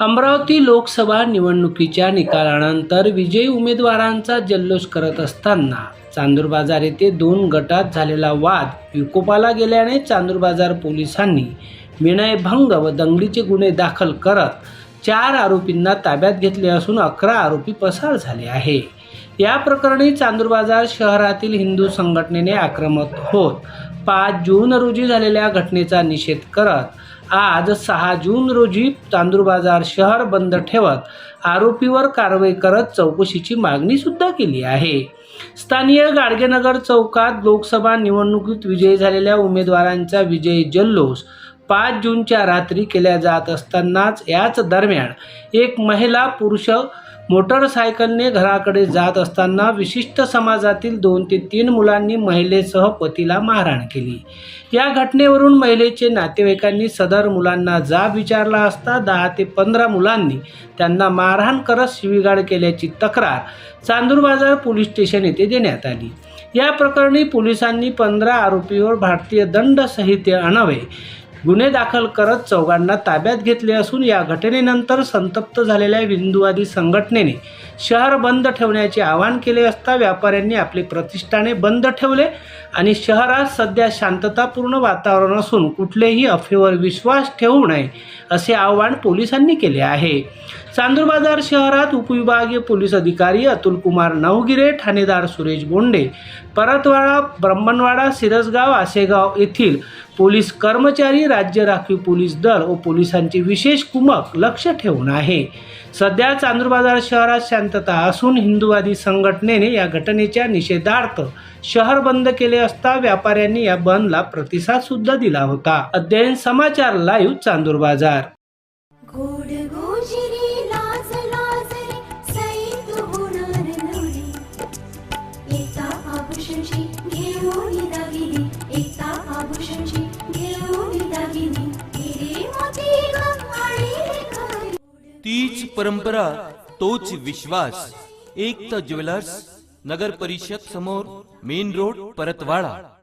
अमरावती लोकसभा निवडणुकीच्या निकालानंतर विजयी उमेदवारांचा जल्लोष करत असताना चांदूर बाजार येथे दोन गटात झालेला वाद विकोपाला गेल्याने चांदूर बाजार पोलिसांनी विनयभंग व दंगलीचे गुन्हे दाखल करत चार आरोपींना ताब्यात घेतले असून अकरा आरोपी पसार झाले आहे. या प्रकरणी चांदूर बाजार शहरातील हिंदू संघटनेने आक्रमक होत. पाच जून रोजी झालेल्या घटनेचा निषेध करत आज सहा जून रोजी चांदूर बाजार शहर बंद ठेवत आरोपीवर कारवाई करत चौकशीची मागणी सुद्धा केली आहे. स्थानीय गाडगेनगर चौकात लोकसभा निवडणुकीत विजयी झालेल्या उमेदवारांचा विजयी जल्लोष पाच जूनच्या रात्री केल्या जात असतानाच याच दरम्यान एक महिला पुरुष मोटरसायकलने घराकडे जात असताना विशिष्ट समाजातील दोन ते तीन मुलांनी महिलेसह पतीला मारहाण केली. या घटनेवरून महिलेचे नातेवाईकांनी सदर मुलांना जाब विचारला असता दहा ते पंधरा मुलांनी त्यांना मारहाण करत शिवीगाळ केल्याची तक्रार चांदूर बाजार पोलीस स्टेशन येथे देण्यात आली. या प्रकरणी पोलिसांनी पंधरा आरोपीवर भारतीय दंड संहिते आणावे गुन्हे दाखल करत चौघांना ताब्यात घेतले असून या घटनेनंतर संतप्त झालेल्या हिंदूवादी संघटनेने शहर बंद ठेवण्याचे आवाहन केले असता व्यापाऱ्यांनी आपले प्रतिष्ठाने बंद ठेवले आणि शहरात सध्या शांततापूर्ण वातावरण असून कुठलेही अफवेवर विश्वास ठेवू नये असे आवाहन पोलिसांनी केले आहे. चांदूर बाजार शहरात उपविभागीय पोलीस अधिकारी अतुल कुमार नवगिरे ठाणेदार सुरेश बोंडे परतवाडा ब्रह्मणवाडा सिरसगाव आसेगाव येथील पोलीस कर्मचारी राज्य राखीव पोलीस दल व पोलिसांची विशेष कुमक लक्ष ठेवून आहे. सध्या चांदूर बाजार शहरात शांतता असून हिंदुवादी संघटनेने या घटनेच्या निषेधार्थ शहर बंद केले असता व्यापाऱ्यांनी या बंदला प्रतिसाद सुद्धा दिला होता. अध्ययन समाचार लाईव्ह चांदूर बाजार. तीच परंपरा तोच विश्वास. एकता ज्वेलर्स नगर परिषद समोर मेन रोड परतवाडा.